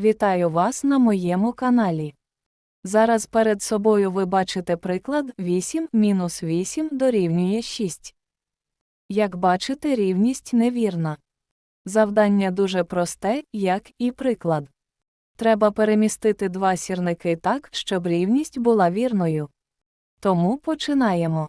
Вітаю вас на моєму каналі. Зараз перед собою ви бачите приклад 8 мінус 8 дорівнює 6. Як бачите, рівність невірна. Завдання дуже просте, як і приклад. Треба перемістити два сірники так, щоб рівність була вірною. Тому починаємо.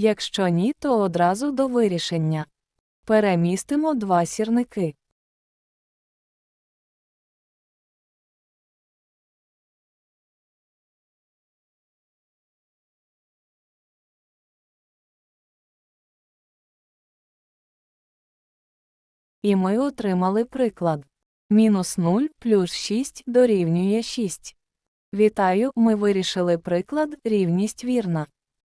Якщо ні, то одразу до вирішення. Перемістимо два сірники. І ми отримали приклад. Мінус 0 плюс 6 дорівнює 6. Вітаю, ми вирішили приклад, рівність вірна.